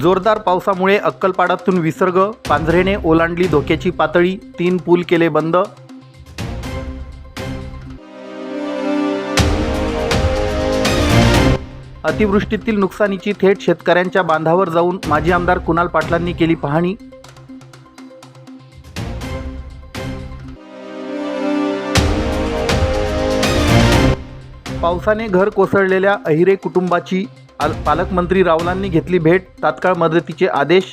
जोरदार पावसामुळे अक्कलपाडातून विसर्ग पांझरेने ओलांडली धोक्याची पातळी तीन पूल केले बंद. अतिवृष्टीतील नुकसानीची थेट शेतकऱ्यांच्या बांधावर जाऊन माजी आमदार कुणाल पाटलांनी केली पाहणी. पावसाने घर कोसळलेल्या अहिरे कुटुंबाची आल- पालकमंत्री रावलांनी घेतली भेट तात्काळ मदतीचे आदेश?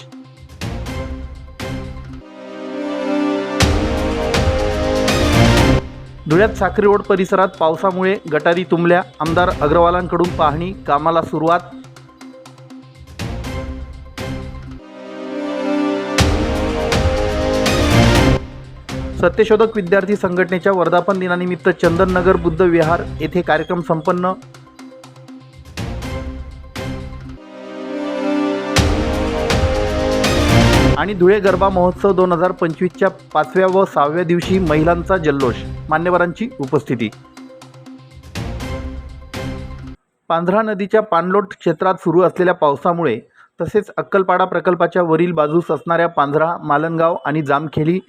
धुळ्यात साखरी रोड परिसरात पावसामुळे गटारी तुंबल्या आमदार अग्रवालांकडून पाहणी कामाला सुरुवात? सत्यशोधक विद्यार्थी संघटनेच्या वर्धापन दिनानिमित्त चंदननगर बुद्ध विहार येथे कार्यक्रम संपन्न आणि धुळे गरबा महोत्सव दोन हजार पंचवीसच्या पाचव्या व सहाव्या दिवशी महिलांचा जल्लोष. मान्यवरांची उपस्थिती. पांझरा नदीच्या पाणलोट क्षेत्रात सुरू असलेल्या पावसामुळे तसेच अक्कलपाडा प्रकल्पाच्या वरील बाजूस असणाऱ्या पांझरा मालनगाव आणि जामखेली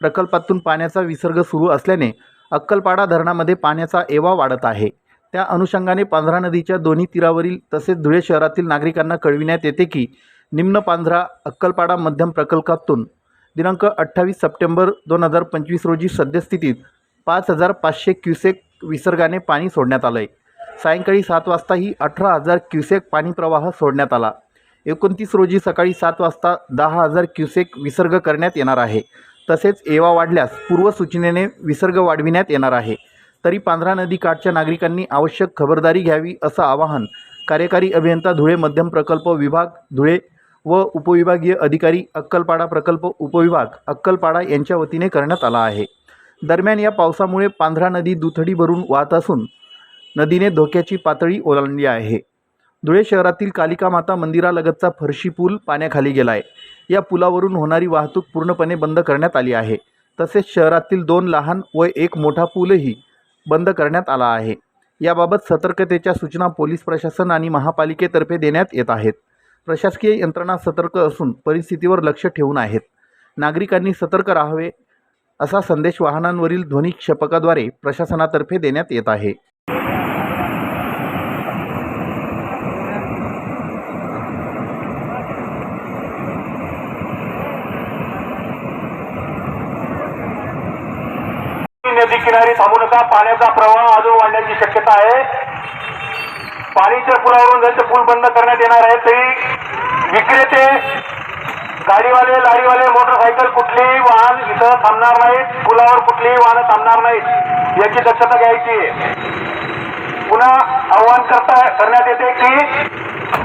प्रकल्पातून पाण्याचा विसर्ग सुरू असल्याने अक्कलपाडा धरणामध्ये पाण्याचा एवा वाढत आहे. त्या अनुषंगाने पांझरा नदीच्या दोन्ही तीरावरील तसेच धुळे शहरातील नागरिकांना कळविण्यात येते की निम्न पांझरा अक्कलपाडा मध्यम प्रकल्पातून दिनांक अठ्ठावीस सप्टेंबर दोन हजार पंचवीस रोजी सद्यस्थितीत पाच हजार पाचशे क्युसेक विसर्गाने पाणी सोडण्यात आलं आहे सायंकाळी सात वाजताही अठरा हजार क्युसेक पाणी प्रवाह सोडण्यात आला. एकोणतीस रोजी सकाळी सात वाजता दहा हजार क्युसेक विसर्ग करण्यात येणार आहे. तसेच एवा वाढल्यास पूर्वसूचनेने विसर्ग वाढविण्यात येणार आहे. तरी पांढरा नदीकाठच्या नागरिकांनी आवश्यक खबरदारी घ्यावी असं आवाहन कार्यकारी अभियंता धुळे मध्यम प्रकल्प विभाग धुळे व उपविभागीय अधिकारी अक्कलपाडा प्रकल्प उपविभाग अक्कलपाडा यांच्या वतीने करण्यात आला आहे. दरम्यान या पावसामुळे पांढरा नदी दुथडी भरून वाहत असून नदीने धोक्याची पातळी ओलांडली आहे. धुळे शहरातील कालिका माता मंदिरालगतचा फरशी पूल पाण्याखाली गेला आहे या पुलावरून होणारी वाहतूक पूर्णपणे बंद करण्यात आली आहे. तसेच शहरातील दोन लहान व एक मोठा पूलही बंद करण्यात आला आहे. याबाबत सतर्कतेच्या सूचना पोलीस प्रशासन आणि महापालिकेतर्फे देण्यात येत आहेत. प्रशासकीय यंत्रणा सतर्क असून परिस्थितीवर लक्ष ठेवून आहेत. नागरिकांनी सतर्क राहावे असा संदेश वाहनांवरील ध्वनी क्षपकाद्वारे प्रशासनातर्फे देण्यात येत आहे. नदी किनारी थांबू नका. पाण्याचा प्रवाह अजून वाढण्याची शक्यता आहे. पाणीच्या पुलावरून जर पूल बंद करण्यात येणार आहे तरी विक्रेते गाडीवाले लारीवाले मोटरसायकल कुठलेही वाहन इथं थांबणार नाहीत? पुलावर कुठलीही वाहनं थांबणार नाहीत याची दक्षता घ्यायची आहे. पुन्हा आव्हान करता करण्यात येते की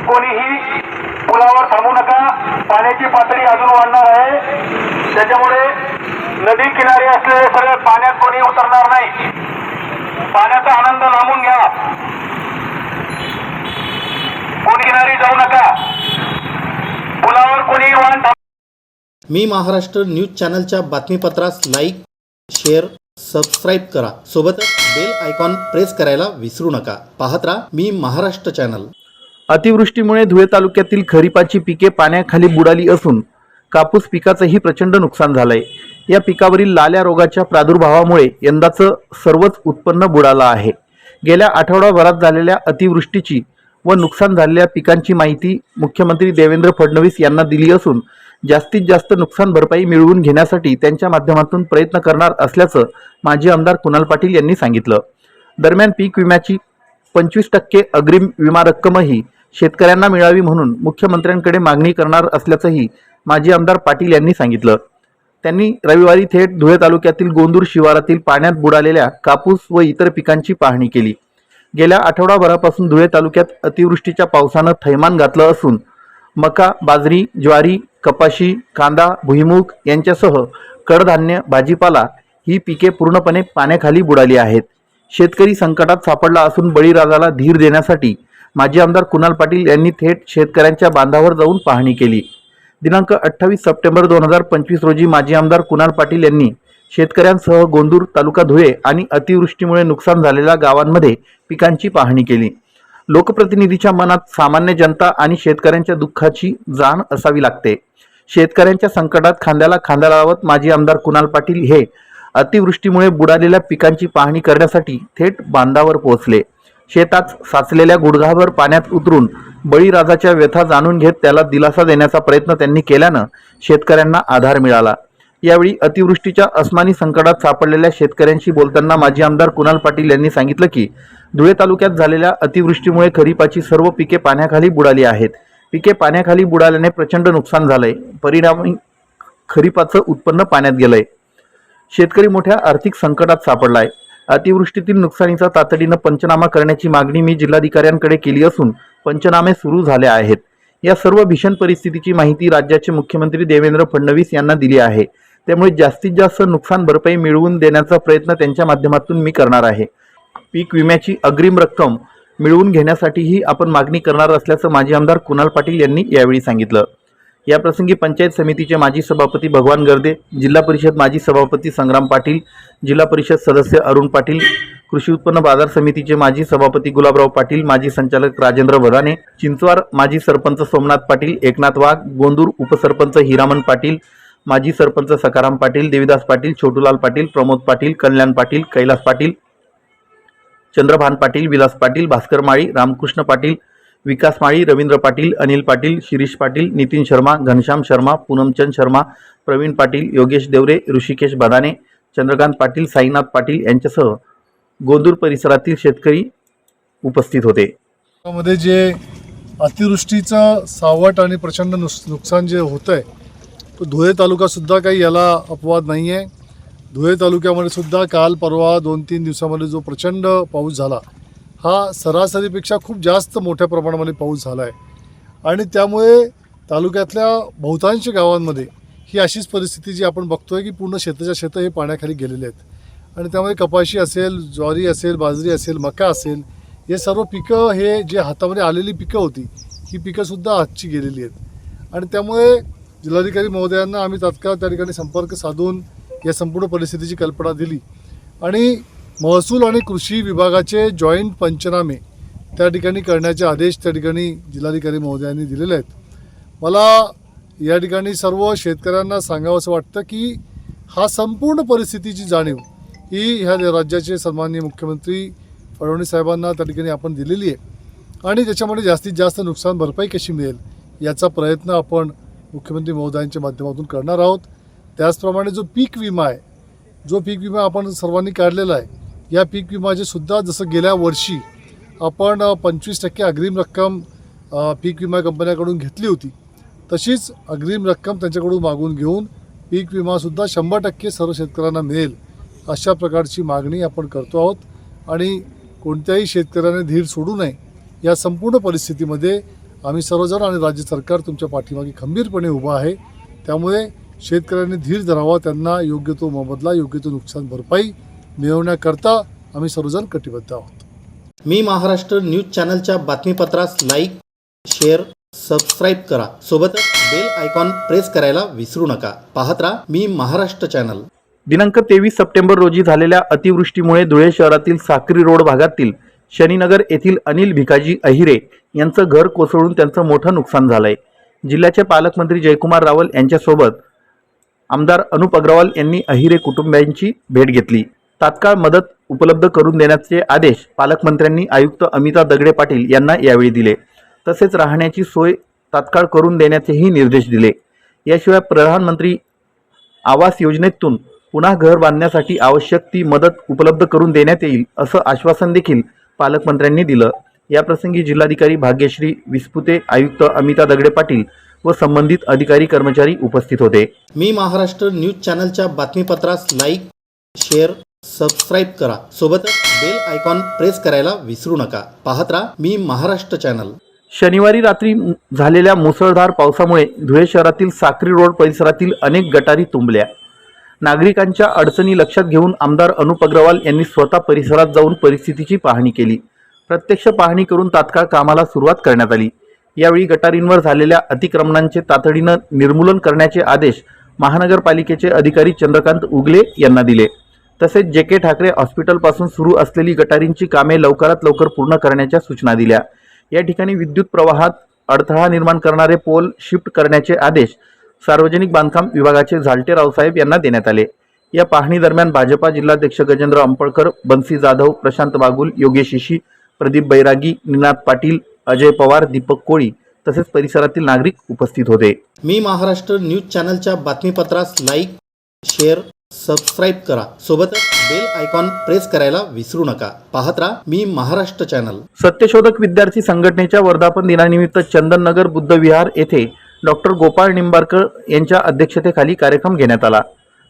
कोणीही पुलावर थांबू नका. पाण्याची पातळी अजून वाढणार आहे. त्याच्यामुळे नदी किनारी असलेले सगळे पाण्यात कोणी उतरणार नाही. पाण्याचा आनंद लांबून घ्या. जाऊ नका. पुलावर कोणी वाहन मी महाराष्ट्र न्यूज चॅनलच्या बातमीपत्रास लाईक शेअर सबस्क्राईब करा. सोबतच बेल आयकॉन प्रेस करायला विसरू नका. पाहत राहा मी महाराष्ट्र चॅनल. अतिवृष्टीमुळे धुळे तालुक्यातील खरीपाची पिके पाण्याखाली बुडाली असून कापूस पिकाचंही प्रचंड नुकसान झालंय. या पिकावरील लाल्या रोगाच्या प्रादुर्भावामुळे यंदाचं सर्वच उत्पन्न बुडालं आहे. गेल्या आठवडाभरात झालेल्या अतिवृष्टीची व नुकसान झालेल्या पिकांची माहिती मुख्यमंत्री देवेंद्र फडणवीस यांना दिली असून जास्तीत जास्त नुकसान भरपाई मिळवून घेण्यासाठी त्यांच्या माध्यमातून प्रयत्न करणार असल्याचं माजी आमदार कुणाल पाटील यांनी सांगितलं. दरम्यान पीक विम्याची पंचवीस टक्के अग्रिम विमा रक्कमही शेतकऱ्यांना मिळावी म्हणून मुख्यमंत्र्यांकडे मागणी करणार असल्याचंही माजी आमदार पाटील यांनी सांगितलं. त्यांनी रविवारी थेट धुळे तालुक्यातील गोंदूर शिवारातील पाण्यात बुडालेल्या कापूस व इतर पिकांची पाहणी केली. गेल्या आठवडाभरापासून धुळे तालुक्यात अतिवृष्टीच्या पावसानं थैमान घातलं असून मका बाजरी ज्वारी कपाशी कांदा भुईमूग यांच्यासह कडधान्य भाजीपाला ही पिके पूर्णपणे पाण्याखाली बुडाली आहेत. शेतकरी संकटात सापडला असून बळीराजाला धीर देण्यासाठी माजी आमदार कुणाल पाटील यांनी थेट शेतकऱ्यांच्या बांधावर जाऊन पाहणी केली. दिनांक अठ्ठावीस सप्टेंबर दोन हजार पंचवीस रोजी माजी आमदार कुणाल पाटील यांनी शेतकऱ्यांसह गोंदूर तालुका धुळे आणि अतिवृष्टीमुळे नुकसान झालेल्या गावांमध्ये पिकांची पाहणी केली. लोकप्रतिनिधीच्या मनात सामान्य जनता आणि शेतकऱ्यांच्या दुःखाची जाण असावी लागते. शेतकऱ्यांच्या संकटात खांद्याला खांदा लावत माजी आमदार कुणाल पाटील हे अतिवृष्टीमुळे बुडालेल्या पिकांची पाहणी करण्यासाठी थेट बांधावर पोहोचले. शेतात साचलेल्या गुडघाभर पाण्यात उतरून बळीराजाच्या व्यथा जाणून घेत त्याला दिलासा देण्याचा प्रयत्न त्यांनी केल्यानं शेतकऱ्यांना आधार मिळाला. यावेळी अतिवृष्टीच्या अस्मानी संकटात सापडलेल्या शेतकऱ्यांशी बोलताना माजी आमदार कुणाल पाटील यांनी सांगितलं की धुळे तालुक्यात झालेल्या अतिवृष्टीमुळे खरीपाची सर्व पिके पाण्याखाली बुडाली आहेत. पिके पाण्याखाली बुडाल्याने प्रचंड नुकसान झालंय. परिणामी खरीपाचं उत्पन्न पाण्यात गेलंय. शेतकरी मोठ्या आर्थिक संकटात सापडलाय. अतिवृष्टीतील नुकसानीचा तातडीनं पंचनामा करण्याची मागणी मी जिल्हाधिकाऱ्यांकडे केली असून पंचनामे सुरू झाले आहेत. या सर्व भीषण परिस्थितीची माहिती राज्याचे मुख्यमंत्री देवेंद्र फडणवीस यांना दिली आहे. त्यामुळे जास्तीत जास्त नुकसान भरपाई मिळवून देण्याचा प्रयत्न त्यांच्या माध्यमातून मी करणार आहे. पीक विम्याची अग्रिम रक्कम मिळवून घेण्यासाठीही आपण मागणी करणार असल्याचं माजी आमदार कुणाल पाटील यांनी यावेळी सांगितलं. याप्रसंगी पंचायत समितीचे माजी सभापती भगवान गर्दे जिल्हा परिषद माजी सभापती संग्राम पाटील जिल्हा परिषद सदस्य अरुण पाटील कृषी उत्पन्न बाजार समितीचे माजी सभापती गुलाबराव पाटील माजी संचालक राजेंद्र वदाने चिंचवार माजी सरपंच सोमनाथ पाटील एकनाथ वाघ गोंदूर उपसरपंच हिरामन पाटील माजी सरपंच सकाराम पाटील देविदास पाटील छोटूलाल पाटील प्रमोद पाटील कल्याण पाटील कैलास पाटील चंद्रभान पाटील विलास पाटील भास्कर माळी रामकृष्ण पाटील विकास माळी रवींद्र पाटील अनिल पाटील शिरीष पाटील नितीन शर्मा घनश्याम शर्मा पूनमचंद शर्मा प्रवीण पाटील योगेश देवरे ऋषिकेश बदाने चंद्रकांत पाटील साईनाथ पाटील यांच्यासह गोंदूर परिसरातील शेतकरी उपस्थित होते. मध्ये जे अतिवृष्टीचं सावट आणि प्रचंड नुस नुकसान जे होतं आहे तर धुळे तालुकासुद्धा काही याला अपवाद नाही आहे धुळे तालुक्यामध्ये सुद्धा काल परवा दोन तीन दिवसामध्ये जो प्रचंड पाऊस झाला हा सरासरीपेक्षा खूप जास्त मोठ्या प्रमाणामध्ये पाऊस झाला आहे आणि त्यामुळे तालुक्यातल्या बहुतांश गावांमध्ये ही अशीच परिस्थिती जी आपण बघतोय की पूर्ण शेताच्या शेतं हे पाण्याखाली गेलेले आहेत. आणि त्यामुळे कपाशी असेल ज्वारी असेल बाजरी असेल मका असेल हे सर्व पिकं हे जे हातामध्ये आलेली पिकं होती ही पिकंसुद्धा हातची गेलेली आहेत. आणि त्यामुळे जिल्हाधिकारी महोदयांना आम्ही तात्काळ त्या ठिकाणी संपर्क साधून या संपूर्ण परिस्थितीची कल्पना दिली. आणि महसूल आणि कृषी विभागाचे जॉईंट पंचनामे त्या ठिकाणी करण्याचे आदेश त्या ठिकाणी जिल्हाधिकारी महोदयांनी दिलेले आहेत. मला या ठिकाणी सर्व शेतकऱ्यांना सांगावं असं वाटतं की हा संपूर्ण परिस्थितीची जाणीव ही ह्या राज्याचे सन्माननीय मुख्यमंत्री फडणवीस साहेबांना त्या ठिकाणी आपण दिलेली आहे. आणि त्याच्यामध्ये जास्तीत जास्त नुकसान भरपाई कशी मिळेल याचा प्रयत्न आपण मुख्यमंत्री महोदयांच्या माध्यमातून करणार आहोत. त्याचप्रमाणे जो पीक विमा आहे जो पीक विमा आपण सर्वांनी काढलेला आहे या पीक विमाचे सुद्धा जसं गेल्या वर्षी आपण पंचवीस टक्के अग्रिम रक्कम पीक विमा कंपन्याकडून घेतली होती तशीच अग्रिम रक्कम त्यांच्याकडून मागून घेऊन पीक विमासुद्धा शंभर टक्के सर्व शेतकऱ्यांना मिळेल अशा प्रकारची मागणी आपण करतो आहोत. आणि कोणत्याही शेतकऱ्याने धीर सोडू नये या संपूर्ण परिस्थितीमध्ये आम्ही सर्वजण आणि राज्य सरकार तुमच्या पाठीमागे खंबीरपणे उभं आहे. त्यामुळे शेतकऱ्यांनी धीर धरावा त्यांना योग्य तो मोबदला योग्य तो नुकसान भरपाई मिळवण्याकरता आम्ही सर्वजण कटिबद्ध आहोत. मी महाराष्ट्र न्यूज चॅनलच्या बातमीपत्रास लाईक शेअर सबस्क्राईब करा. सोबतच बेल आयकॉन प्रेस करायला विसरू नका. पाहत राहा मी महाराष्ट्र चॅनल. दिनांक तेवीस सप्टेंबर रोजी झालेल्या अतिवृष्टीमुळे धुळे शहरातील साक्री रोड भागातील शनीनगर येथील अनिल भिकाजी अहिरे यांचं घर कोसळून त्यांचं मोठं नुकसान झालंय. जिल्ह्याचे पालकमंत्री जयकुमार रावल यांच्यासोबत आमदार अनुप अग्रवाल यांनी अहिरे कुटुंबियांची भेट घेतली. तात्काळ मदत उपलब्ध करून देण्याचे आदेश पालकमंत्र्यांनी आयुक्त अमिता दगडे पाटील यांना यावेळी दिले. तसेच राहण्याची सोय तात्काळ करून देण्याचेही निर्देश दिले. याशिवाय प्रधानमंत्री आवास योजनेतून पुन्हा घर बांधण्यासाठी आवश्यक ती मदत उपलब्ध करून देण्यात येईल असं आश्वासन देखील पालकमंत्र्यांनी दिलं. याप्रसंगी जिल्हाधिकारी भाग्यश्री विस्पुते आयुक्त अमिता दगडे पाटील व संबंधित अधिकारी कर्मचारी उपस्थित होते. मी महाराष्ट्र न्यूज चॅनलच्या बातमीपत्रास लाईक शेअर सबस्क्राईब करा. सोबतच बेल आयकॉन प्रेस करायला विसरू नका. पाहत राहा मी महाराष्ट्र चॅनल. शनिवारी रात्री झालेल्या मुसळधार पावसामुळे धुळे शहरातील साक्री रोड परिसरातील अनेक गटारी तुंबल्या. नागरिकांच्या अडचणी लक्षात घेऊन आमदार अनुप अग्रवाल यांनी स्वतः परिसरात जाऊन परिस्थितीची पाहणी केली. प्रत्यक्ष पाहणी करून तात्काळ कामाला सुरुवात करण्यात आली. यावेळी गटारींवर झालेल्या अतिक्रमणांचे तातडीनं निर्मूलन करण्याचे आदेश महानगरपालिकेचे अधिकारी चंद्रकांत उगले यांना दिले. तसेच जे के ठाकरे हॉस्पिटलपासून सुरू असलेली गटारींची कामे लवकरात लवकर पूर्ण करण्याच्या सूचना दिल्या. या ठिकाणी विद्युत प्रवाहात अडथळा निर्माण करणारे पोल शिफ्ट करण्याचे आदेश सार्वजनिक बांधकाम विभागाचे झालटे रावसाहेब यांना देण्यात आले. या पाहणी दरम्यान भाजपा जिल्हाध्यक्ष गजेंद्र अंपळकर बन्सी जाधव प्रशांत बागुल योगेश इशी प्रदीप बैरागी निनाद पाटील अजय पवार दीपक कोळी तसेच परिसरातील नागरिक उपस्थित होते. मी महाराष्ट्र न्यूज चॅनलच्या बातमीपत्रास लाईक शेअर सबस्क्राईब करा. सोबतच बेल आयकॉन प्रेस करायला विसरू नका. पाहत राहा मी महाराष्ट्र चॅनल. सत्यशोधक विद्यार्थी संघटनेच्या वर्धापन दिनानिमित्त चंदननगर बुद्ध विहार येथे डॉक्टर गोपाळ निंबारकर यांच्या अध्यक्षतेखाली कार्यक्रम घेण्यात आला.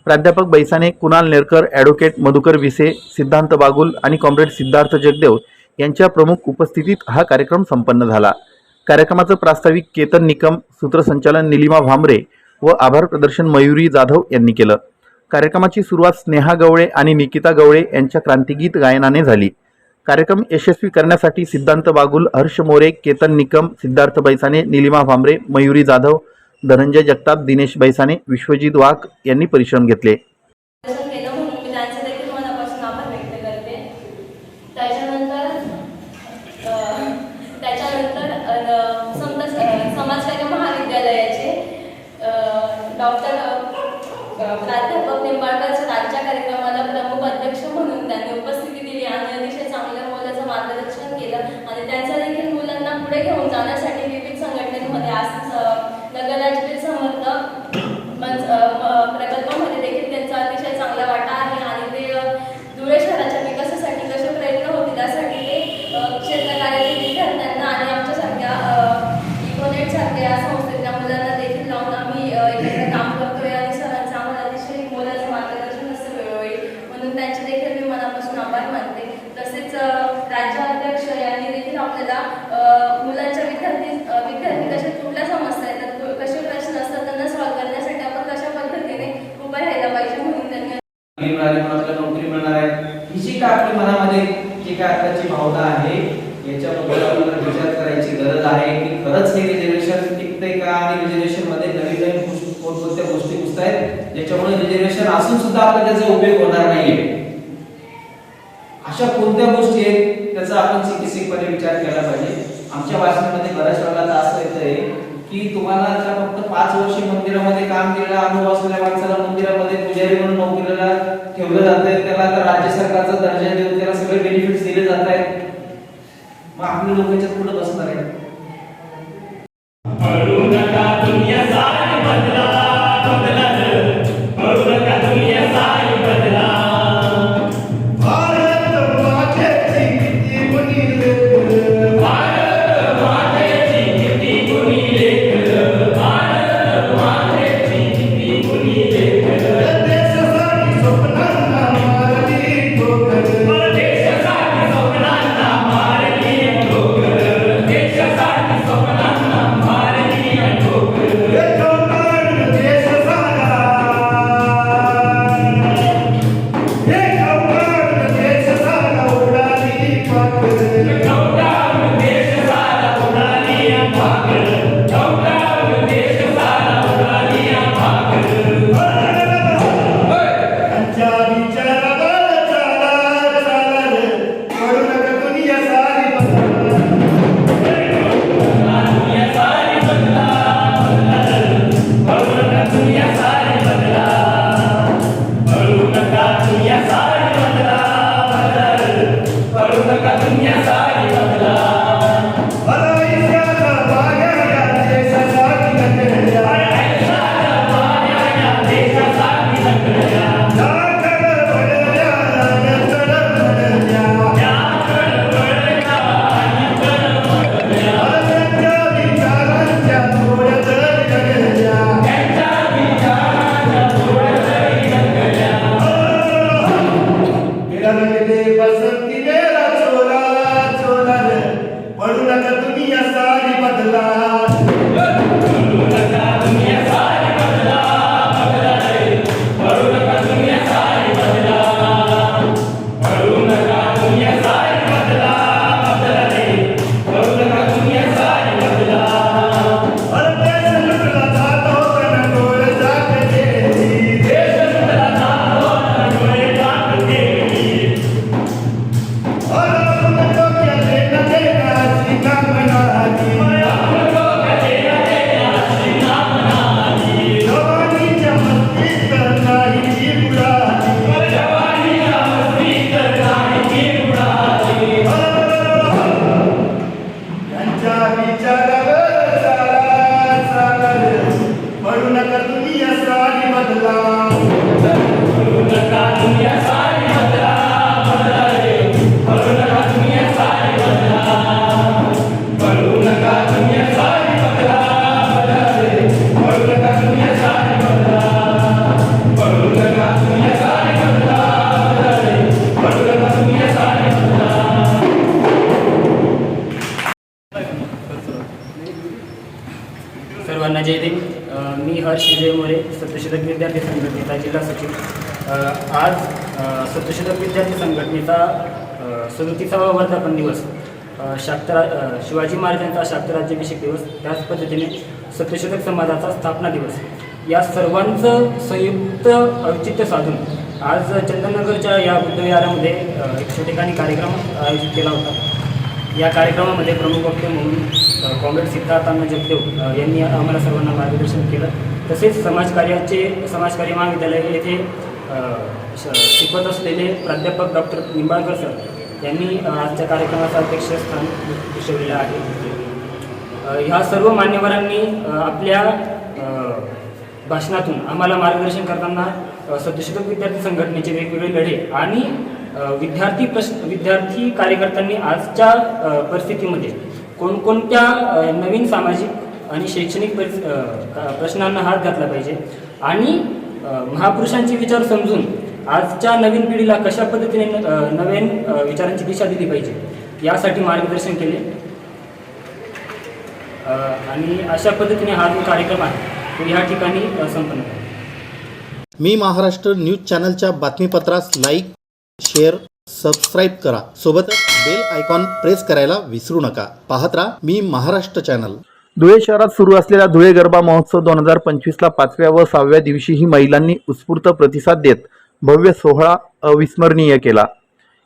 प्राध्यापक बैसाने कुणाल नेरकर ॲडव्होकेट मधुकर विसे सिद्धांत बागुल आणि कॉम्रेड सिद्धार्थ जगदेव यांच्या प्रमुख उपस्थितीत हा कार्यक्रम संपन्न झाला. कार्यक्रमाचं प्रास्ताविक केतन निकम सूत्रसंचालन निलिमा भांबरे व आभार प्रदर्शन मयुरी जाधव यांनी केलं. कार्यक्रमाची सुरुवात स्नेहा गवळे आणि निकिता गवळे यांच्या क्रांतिगीत गायनाने झाली. कार्यक्रम यशस्वी करण्यासाठी सिद्धांत बागुल हर्ष मोरे केतन निकम सिद्धार्थ बैसाने निलिमा भांबरे मयुरी जाधव धनंजय जगताप दिनेश बैसाने विश्वजित वाघ यांनी परिश्रम घेतले. andando काय जी काय आताची भावना आहे याच्याबद्दल आपल्याला विचार करायची गरज आहे की खरंच हे रिजर्वेशन टिकते का? आणि रिजर्वेशनमध्ये नवीन नवीन कोणकोणत्या गोष्टी घुसत आहेत ज्याच्यामुळे रिजर्वेशन असून सुद्धा आपला त्याचा उपयोग होणार नाहीये. अशा कोणत्या गोष्टी आहेत? त्याचा आपण सिकिसिकपणे विचार केला पाहिजे. आमच्या भाषणामध्ये बऱ्याच वेळेला असं येतंय की तुम्हाला जर फक्त पाच वर्ष मंदिरामध्ये काम केलेला अनुभव असलेल्या माणसाला मंदिरामध्ये पुजारी म्हणून नोकरीला ठेवलं जातंय त्याला तर राज्य सरकारचा दर्जा देऊन त्याला सगळे बेनिफिट्स दिले जात आहेत मग आपले लोक याच्यात पुढे बसणार आहेत? आज सत्यशोधक विद्यार्थी संघटनेचा सदतीसावा वर्धापन दिवस अ, शाक्तरा शिवाजी महाराजांचा शाक्तराज्याभिषेक दिवस त्याच पद्धतीने सत्यशोधक समाजाचा स्थापना दिवस. या सर्वांचं संयुक्त औचित्य साधून आज चंदननगरच्या या बुद्धविहारामध्ये अ, एक ठिकाणी कार्यक्रम आयोजित केला होता. या कार्यक्रमामध्ये प्रमुख वक्ते म्हणून कॉम्रेड सिद्धार्थांना जगदेव यांनी आम्हाला सर्वांना मार्गदर्शन केलं. तसेच समाजकार्याचे समाजकार्य महाविद्यालय येथे शिकवत असलेले प्राध्यापक डॉक्टर निंबाळकर सर यांनी आजच्या कार्यक्रमाचं अध्यक्षस्थान भूषवलेलं आहे. ह्या सर्व मान्यवरांनी आपल्या भाषणातून आम्हाला मार्गदर्शन करताना अ, विद्यार्थी संघटनेचे वेगवेगळे लढे आणि विद्यार्थी प्रश्न विद्यार्थी कार्यकर्त्यांनी आजच्या परिस्थितीमध्ये कोणकोणत्या नवीन सामाजिक आणि शैक्षणिक परिस प्रश्नांना हात घातला पाहिजे आणि महापुरुषांचे विचार समजून आजच्या नवीन पिढीला कशा पद्धतीने नवीन विचारांची दिशा दिली पाहिजे यासाठी मार्गदर्शन केले. आणि अशा पद्धतीने हा जो कार्यक्रम आहे तो या ठिकाणी संपन्न मी महाराष्ट्र न्यूज चॅनलच्या बातमीपत्रास लाईक शेअर सबस्क्राईब करा. सोबतच बेल आयकॉन प्रेस करायला विसरू नका. पाहत राहा मी महाराष्ट्र चॅनल. धुळे शहरात सुरू असलेला धुळे गरबा महोत्सव दोन हजार पंचवीसला पाचव्या व सहाव्या दिवशीही महिलांनी उत्स्फूर्त प्रतिसाद देत भव्य सोहळा अविस्मरणीय केला.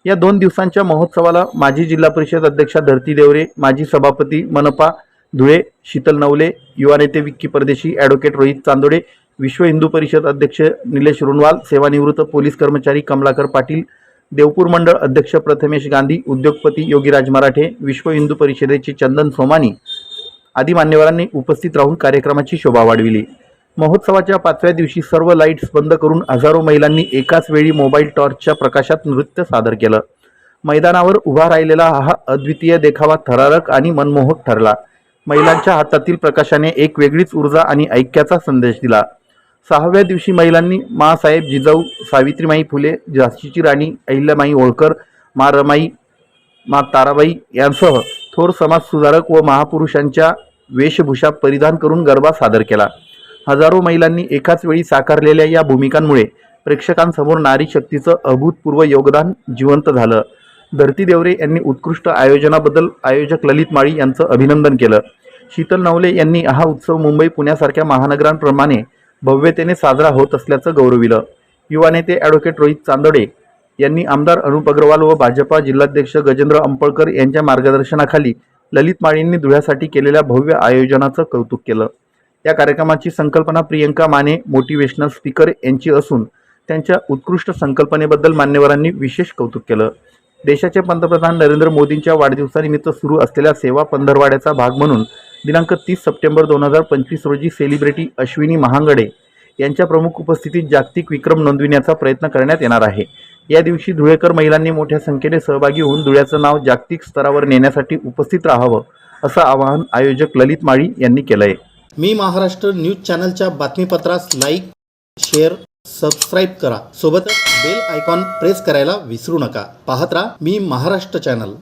या दोन दिवसांच्या महोत्सवाला माजी जिल्हा परिषद अध्यक्षा धरती देवरे माजी सभापती मनपा धुळे शीतल नवले युवा नेते विक्की परदेशी ॲडव्होकेट रोहित चांदोडे विश्व हिंदू परिषद अध्यक्ष निलेश रुणवाल सेवानिवृत्त पोलीस कर्मचारी कमलाकर पाटील देवपूर मंडळ अध्यक्ष प्रथमेश गांधी उद्योगपती योगीराज मराठे विश्व हिंदू परिषदेचे चंदन सोमानी आदी मान्यवरांनी उपस्थित राहून कार्यक्रमाची शोभा वाढविली. महोत्सवाच्या पाचव्या दिवशी सर्व लाईट्स बंद करून हजारो महिलांनी एकाच वेळी मोबाईल टॉर्चच्या प्रकाशात नृत्य सादर केलं. मैदानावर उभा राहिलेला हा अद्वितीय देखावा थरारक आणि मनमोहक ठरला. महिलांच्या हातातील प्रकाशाने एक वेगळीच ऊर्जा आणि ऐक्याचा संदेश दिला. सहाव्या दिवशी महिलांनी मासाहेब जिजाऊ सावित्रीमाई फुले झाशीची राणी अहिल्यामाई होळकर मा रमाई मा ताराबाई यांसह थोर समाजसुधारक व महापुरुषांच्या वेशभूषा परिधान करून गरबा सादर केला. हजारो महिलांनी एकाच वेळी साकारलेल्या या भूमिकांमुळे प्रेक्षकांसमोर नारी शक्तीचं अभूतपूर्व योगदान जिवंत झालं. धरती देवरे यांनी उत्कृष्ट आयोजनाबद्दल आयोजक ललित माळी यांचं अभिनंदन केलं. शीतल नवले यांनी हा उत्सव मुंबई पुण्यासारख्या महानगरांप्रमाणे भव्यतेने साजरा होत असल्याचं गौरविलं. युवा नेते ॲडव्होकेट रोहित चांदोडे यांनी आमदार अनुप अग्रवाल व भाजपा जिल्हाध्यक्ष गजेंद्र अंपळकर यांच्या मार्गदर्शनाखाली ललित माळींनी धुळ्यासाठी केलेल्या भव्य आयोजनाचं कौतुक केलं. या कार्यक्रमाची संकल्पना प्रियंका माने मोटिवेशनल स्पीकर यांची असून त्यांच्या उत्कृष्ट संकल्पनेबद्दल मान्यवरांनी विशेष कौतुक केलं. देशाचे पंतप्रधान नरेंद्र मोदींच्या वाढदिवसानिमित्त सुरू असलेल्या सेवा पंधरवाड्याचा भाग म्हणून दिनांक तीस सप्टेंबर दोन हजार पंचवीस रोजी सेलिब्रिटी अश्विनी महांगडे यांच्या प्रमुख उपस्थितीत जागतिक विक्रम नोंदविण्याचा प्रयत्न करण्यात येणार आहे. या दिवशी धुळेकर महिलांनी मोठ्या संख्येने सहभागी होऊन धुळ्याचं नाव जागतिक स्तरावर नेण्यासाठी उपस्थित राहावं असं आवाहन आयोजक ललित माळी यांनी केलं आहे मी महाराष्ट्र न्यूज चॅनलच्या बातमीपत्रास लाईक शेअर सबस्क्राईब करा. सोबतच बेल आयकॉन प्रेस करायला विसरू नका. पाहत राहा मी महाराष्ट्र चॅनल.